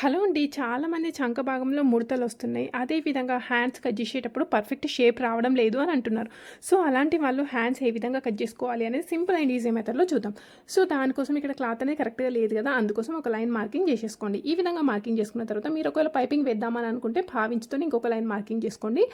Hello అండి. చాలామంది చంక భాగంలో ముడతలు వస్తున్నాయి అదేవిధంగా హ్యాండ్స్ కట్ చేసేటప్పుడు పర్ఫెక్ట్ షేప్ రావడం లేదు అని అంటున్నారు. సో అలాంటి వాళ్ళు హ్యాండ్స్ ఏ విధంగా కట్ చేసుకోవాలి అనేది సింపుల్ అండ్ ఈజీ మెథడ్లో చూద్దాం. సో దానికోసం ఇక్కడ క్లాత్ అనేది కరెక్ట్గా లేదు కదా. అందుకోసం ఒక లైన్ మార్కింగ్ చేసేసుకోండి. ఈ విధంగా మార్కింగ్ చేసుకున్న తర్వాత మీరు ఒకవేళ పైపింగ్ వేద్దామని అనుకుంటే భావించుతో ఇంకొక లైన్ మార్కింగ్ చేసుకోండి.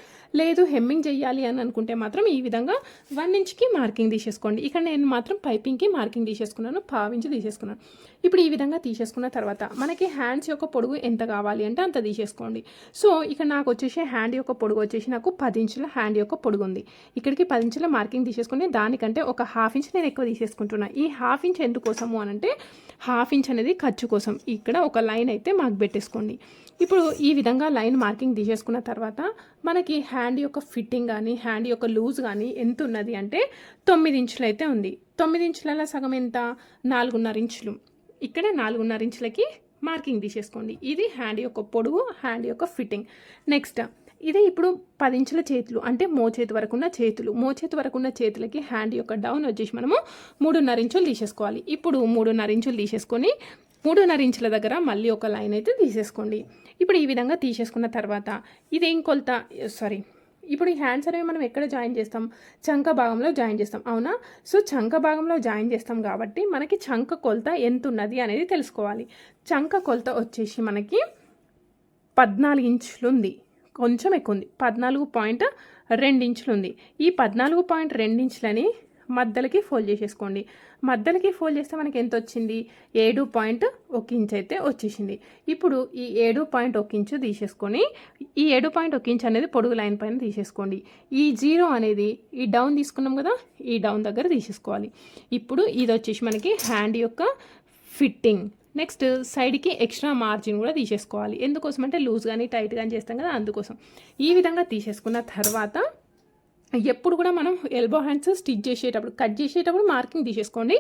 లేదు హెమ్మింగ్ చేయాలి అని అనుకుంటే మాత్రం ఈ విధంగా వన్ ఇంచ్కి మార్కింగ్ తీసేసుకోండి. ఇక్కడ నేను మాత్రం పైపింగ్కి మార్కింగ్ తీసేసుకున్నాను భావించి తీసేసుకున్నాను. ఇప్పుడు ఈ విధంగా తీసేసుకున్న తర్వాత మనకి హ్యాండ్స్ యొక్క పొడుగు ఎంత కావాలి అంటే అంత తీసేసుకోండి. సో ఇక్కడ నాకు వచ్చేసి హ్యాండ్ యొక్క పొడుగు వచ్చేసి నాకు పది ఇంచుల హ్యాండ్ యొక్క పొడుగు ఉంది. ఇక్కడికి పది ఇంచుల మార్కింగ్ తీసేసుకుని దానికంటే ఒక హాఫ్ ఇంచ్ నేను ఎక్కువ తీసేసుకుంటున్నా. ఈ హాఫ్ ఇంచ్ ఎందుకోసము అని అంటే హాఫ్ ఇంచ్ అనేది ఖర్చు కోసం. ఇక్కడ ఒక లైన్ అయితే మాకు పెట్టేసుకోండి. ఇప్పుడు ఈ విధంగా లైన్ మార్కింగ్ తీసేసుకున్న తర్వాత మనకి హ్యాండ్ యొక్క ఫిట్టింగ్ కానీ హ్యాండ్ యొక్క లూజ్ కానీ ఎంత ఉన్నది అంటే తొమ్మిది ఇంచులు అయితే ఉంది. తొమ్మిది ఇంచులలో సగం ఎంత? నాలుగున్నర ఇంచులు. ఇక్కడ నాలుగున్నర ఇంచులకి మార్కింగ్ తీసేసుకోండి. ఇది హ్యాండ్ యొక్క పొడుగు హ్యాండ్ యొక్క ఫిట్టింగ్. నెక్స్ట్ ఇదే ఇప్పుడు పది ఇంచుల చేతులు అంటే మోచేతి వరకు ఉన్న చేతులు. మోచేతి వరకు ఉన్న చేతులకి హ్యాండ్ యొక్క డౌన్ వచ్చేసి మనము మూడున్నర ఇంచులు తీసేసుకోవాలి. ఇప్పుడు మూడున్నర ఇంచులు తీసేసుకొని మూడున్నర ఇంచుల దగ్గర మళ్ళీ ఒక లైన్ అయితే తీసేసుకోండి. ఇప్పుడు ఈ విధంగా తీసేసుకున్న తర్వాత ఇదేం కొలత? సారీ ఇప్పుడు ఈ హ్యాండ్స్ అనేవి మనం ఎక్కడ జాయిన్ చేస్తాం? చంక భాగంలో జాయిన్ చేస్తాం. అవునా? సో చంక భాగంలో జాయిన్ చేస్తాం కాబట్టి మనకి చంక కొలత ఎంత ఉన్నది అనేది తెలుసుకోవాలి. చంక కొలత వచ్చేసి మనకి పద్నాలుగు ఇంచులు ఉంది కొంచెం ఎక్కువ ఉంది. పద్నాలుగు పాయింట్ రెండు ఇంచులు ఉంది ఈ పద్నాలుగు పాయింట్ రెండు ఇంచులని మధ్యలకి ఫోల్డ్ చేసేసుకోండి. మధ్యలకి ఫోల్డ్ చేస్తే మనకి ఎంత వచ్చింది ఏడు పాయింట్ ఒక ఇంచ్ అయితే వచ్చేసింది. ఇప్పుడు ఈ ఏడు పాయింట్ ఒక ఇంచు తీసేసుకొని ఈ ఏడు పాయింట్ ఒక ఇంచ్ అనేది పొడుగు లైన్ పైన తీసేసుకోండి. ఈ జీరో అనేది ఈ డౌన్ తీసుకున్నాం కదా ఈ డౌన్ దగ్గర తీసేసుకోవాలి. ఇప్పుడు ఇది వచ్చేసి మనకి హ్యాండ్ యొక్క ఫిట్టింగ్. నెక్స్ట్ సైడ్కి ఎక్స్ట్రా మార్జిన్ కూడా తీసేసుకోవాలి. ఎందుకోసం అంటే లూజ్ కానీ టైట్ కానీ చేస్తాం కదా అందుకోసం. ఈ విధంగా తీసేసుకున్న తర్వాత ఎప్పుడు కూడా మనం ఎల్బో హ్యాండ్స్ స్టిచ్ చేసేటప్పుడు కట్ చేసేటప్పుడు మార్కింగ్ తీసేసుకోండి.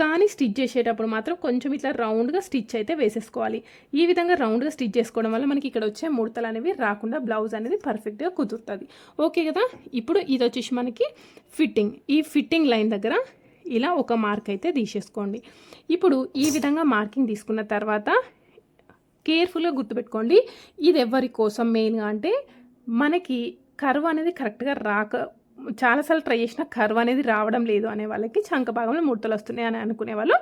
కానీ స్టిచ్ చేసేటప్పుడు మాత్రం కొంచెం ఇట్లా రౌండ్గా స్టిచ్ అయితే వేసేసుకోవాలి. ఈ విధంగా రౌండ్గా స్టిచ్ చేసుకోవడం వల్ల మనకి ఇక్కడ వచ్చే ముడతలు అనేవి రాకుండా బ్లౌజ్ అనేది పర్ఫెక్ట్గా కుదురుతుంది. ఓకే కదా? ఇప్పుడు ఇది వచ్చేసి మనకి ఫిట్టింగ్ ఈ ఫిట్టింగ్ లైన్ దగ్గర ఇలా ఒక మార్క్ అయితే తీసేసుకోండి. ఇప్పుడు ఈ విధంగా మార్కింగ్ తీసుకున్న తర్వాత కేర్ఫుల్గా గుర్తుపెట్టుకోండి. ఇది ఎవరి కోసం మెయిన్గా అంటే మనకి కర్వ్ అనేది కరెక్ట్గా రాక చాలాసార్లు ట్రై చేసిన కర్వ్ అనేది రావడం లేదు అనే వాళ్ళకి చంక భాగంలో ముడతలు వస్తున్నాయి అని అనుకునే వాళ్ళు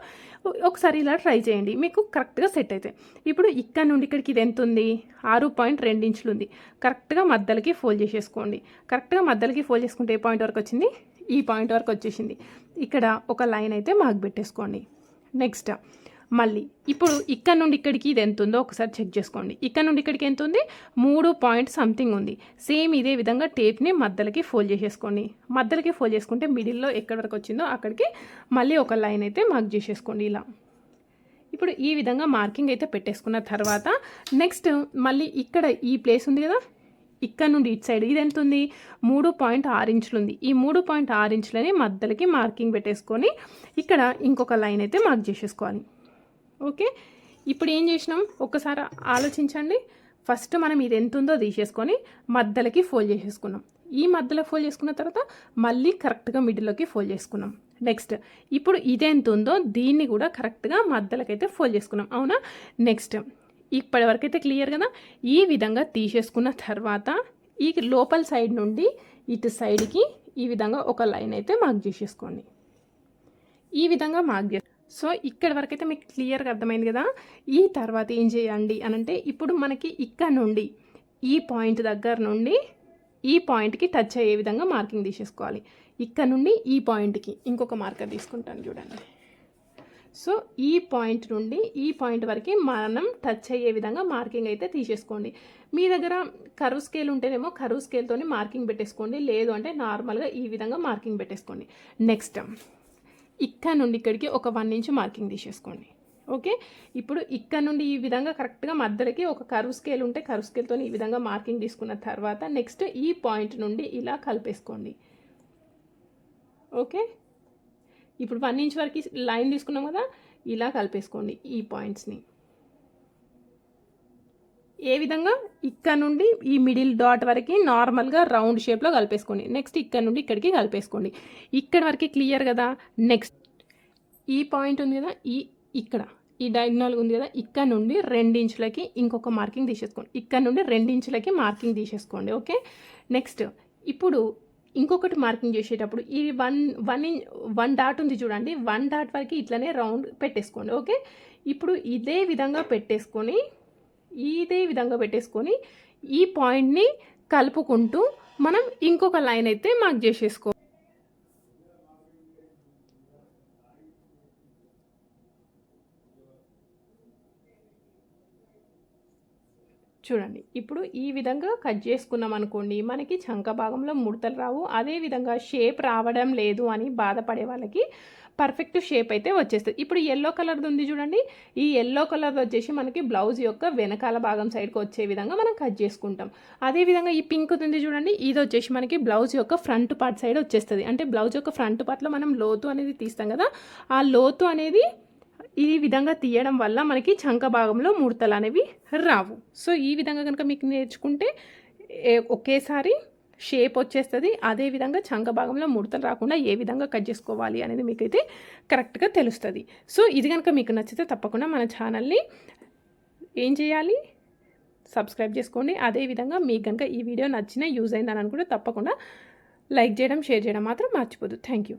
ఒకసారి ఇలా ట్రై చేయండి. మీకు కరెక్ట్గా సెట్ అవుతాయి ఇప్పుడు ఇక్కడ నుండి ఇక్కడికి ఇది ఎంత ఉంది? ఆరు పాయింట్ రెండు ఇంచులు ఉంది. కరెక్ట్గా మధ్యలకి ఫోల్డ్ చేసేసుకోండి. కరెక్ట్గా మధ్యలకి ఫోల్డ్ చేసుకుంటే ఏ పాయింట్ వరకు వచ్చింది? ఈ పాయింట్ వరకు వచ్చేసింది. ఇక్కడ ఒక లైన్ అయితే మాకు పెట్టేసుకోండి. నెక్స్ట్ మళ్ళీ. ఇప్పుడు ఇక్కడ నుండి ఇక్కడికి ఇది ఎంత ఉందో ఒకసారి చెక్ చేసుకోండి. ఇక్కడ నుండి ఇక్కడికి ఎంత ఉంది? మూడు పాయింట్ సంథింగ్ ఉంది. సేమ్ ఇదే విధంగా టేప్ని మధ్యలకి ఫోల్డ్ చేసేసుకోండి. మధ్యలకి ఫోల్డ్ చేసుకుంటే మిడిల్లో ఎక్కడి వరకు వచ్చిందో అక్కడికి మళ్ళీ ఒక లైన్ అయితే మార్క్ చేసేసుకోండి ఇలా. ఇప్పుడు ఈ విధంగా మార్కింగ్ అయితే పెట్టేసుకున్న తర్వాత నెక్స్ట్ మళ్ళీ ఇక్కడ ఈ ప్లేస్ ఉంది కదా? ఇక్కడ నుండి ఇటు సైడ్ ఇది ఎంత ఉంది? మూడు పాయింట్ ఆరు ఇంచులు ఉంది. ఈ మూడు పాయింట్ ఆరు ఇంచులని మధ్యలకి మార్కింగ్ పెట్టేసుకొని ఇక్కడ ఇంకొక లైన్ అయితే మార్క్ చేసేసుకోవాలి. ఓకే? ఇప్పుడు ఏం చేసినాం? ఒక్కసారి ఆలోచించండి. ఫస్ట్ మనం ఇది ఎంత ఉందో తీసేసుకొని మధ్యలకి ఫోల్డ్ చేసేసుకున్నాం. ఈ మధ్యలో ఫోల్డ్ చేసుకున్న తర్వాత మళ్ళీ కరెక్ట్గా మిడిల్లోకి ఫోల్డ్ చేసుకున్నాం. నెక్స్ట్ ఇప్పుడు ఇదేంత ఉందో దీన్ని కూడా కరెక్ట్గా మధ్యలకైతే ఫోల్డ్ చేసుకున్నాం. అవునా? నెక్స్ట్ ఇప్పటి వరకు అయితే క్లియర్ కదా? ఈ విధంగా తీసేసుకున్న తర్వాత ఈ లోపల సైడ్ నుండి ఇటు సైడ్కి ఈ విధంగా ఒక లైన్ అయితే మార్క్ చేసేసుకోండి. ఈ విధంగా మార్క్ చే సో ఇక్కడ వరకు అయితే మీకు క్లియర్గా అర్థమైంది కదా. ఈ తర్వాత ఏం చేయండి అని అంటే ఇప్పుడు మనకి ఇక్కడ నుండి ఈ పాయింట్ దగ్గర నుండి ఈ పాయింట్కి టచ్ అయ్యే విధంగా మార్కింగ్ తీసేసుకోవాలి. ఇక్కడ నుండి ఈ పాయింట్కి ఇంకొక మార్కర్ తీసుకుంటాను చూడండి. సో ఈ పాయింట్ నుండి ఈ పాయింట్ వరకు మనం టచ్ అయ్యే విధంగా మార్కింగ్ అయితే తీసేసుకోండి. మీ దగ్గర కరువు స్కేల్ ఉంటేనేమో కరువు స్కేల్తో మార్కింగ్ పెట్టేసుకోండి. లేదు అంటే నార్మల్గా ఈ విధంగా మార్కింగ్ పెట్టేసుకోండి. నెక్స్ట్ ఇక్కడ నుండి ఇక్కడికి ఒక వన్ ఇంచ్ మార్కింగ్ తీసేసుకోండి. ఓకే? ఇప్పుడు ఇక్కడ నుండి ఈ విధంగా కరెక్ట్గా మధ్యలోకి ఒక కరువు స్కేల్ ఉంటే కరువు స్కేల్తో ఈ విధంగా మార్కింగ్ తీసుకున్న తర్వాత నెక్స్ట్ ఈ పాయింట్ నుండి ఇలా కలిపేసుకోండి. ఓకే? ఇప్పుడు వన్ ఇంచ్ వరకు లైన్ తీసుకున్నాం కదా ఇలా కలిపేసుకోండి ఈ పాయింట్స్ని. ఏ విధంగా? ఇక్కడ నుండి ఈ మిడిల్ డాట్ వరకు నార్మల్గా రౌండ్ షేప్లో కలిపేసుకోండి. నెక్స్ట్ ఇక్కడ నుండి ఇక్కడికి కలిపేసుకోండి. ఇక్కడ వరకు క్లియర్ కదా? నెక్స్ట్ ఈ పాయింట్ ఉంది కదా? ఈ ఇక్కడ. ఈ డయాగ్నల్ ఉంది కదా? ఇక్కడ నుండి రెండించులకి ఇంకొక మార్కింగ్ తీసేసుకోండి. ఇక్కడ నుండి రెండించులకి మార్కింగ్ తీసేసుకోండి. ఓకే? నెక్స్ట్ ఇప్పుడు ఇంకొకటి మార్కింగ్ చేసేటప్పుడు ఈ one one in one dot ఉంది చూడండి. వన్ డాట్ వరకు ఇట్లనే రౌండ్ పెట్టేసుకోండి. ఓకే? ఇప్పుడు ఇదే విధంగా పెట్టేసుకొని ఇదే విధంగా పెట్టేసుకొని ఈ పాయింట్ని కలుపుకుంటూ మనం ఇంకొక లైన్ అయితే మార్క్ చేసేసుకో చూడండి ఇప్పుడు ఈ విధంగా కట్ చేసుకున్నాం అనుకోండి మనకి చంక భాగంలో ముడతలు రావు. అదే విధంగా షేప్ రావడం లేదు అని బాధపడే వాళ్ళకి పర్ఫెక్ట్ షేప్ అయితే వచ్చేస్తుంది. ఇప్పుడు ఎల్లో కలర్ది ఉంది చూడండి. ఈ ఎల్లో కలర్ వచ్చేసి మనకి బ్లౌజ్ యొక్క వెనకాల భాగం సైడ్కి వచ్చే విధంగా మనం కట్ చేసుకుంటాం. అదేవిధంగా ఈ పింక్ ఉంది చూడండి. ఇది వచ్చేసి మనకి బ్లౌజ్ యొక్క ఫ్రంట్ పార్ట్ సైడ్ వచ్చేస్తుంది. అంటే బ్లౌజ్ యొక్క ఫ్రంట్ పార్ట్లో మనం లోతు అనేది తీస్తాం కదా. ఆ లోతు అనేది ఈ విధంగా తీయడం వల్ల మనకి చంక భాగంలో ముడతలు అనేవి రావు. సో ఈ విధంగా కనుక మీకు నేర్చుకుంటే ఏ- ఒకేసారి షేప్ వచ్చేస్తుంది. అదేవిధంగా చంక భాగంలో ముడతలు రాకుండా ఏ విధంగా కట్ చేసుకోవాలి అనేది మీకైతే కరెక్ట్గా తెలుస్తుంది. సో ఇది కనుక మీకు నచ్చితే తప్పకుండా మన ఛానల్ని ఏం చేయాలి? సబ్స్క్రైబ్ చేసుకోండి. అదేవిధంగా మీకు కనుక ఈ వీడియో నచ్చిన యూజ్ అయిందని అనుకుంటే తప్పకుండా లైక్ చేయడం షేర్ చేయడం మాత్రం మర్చిపోదు. Thank you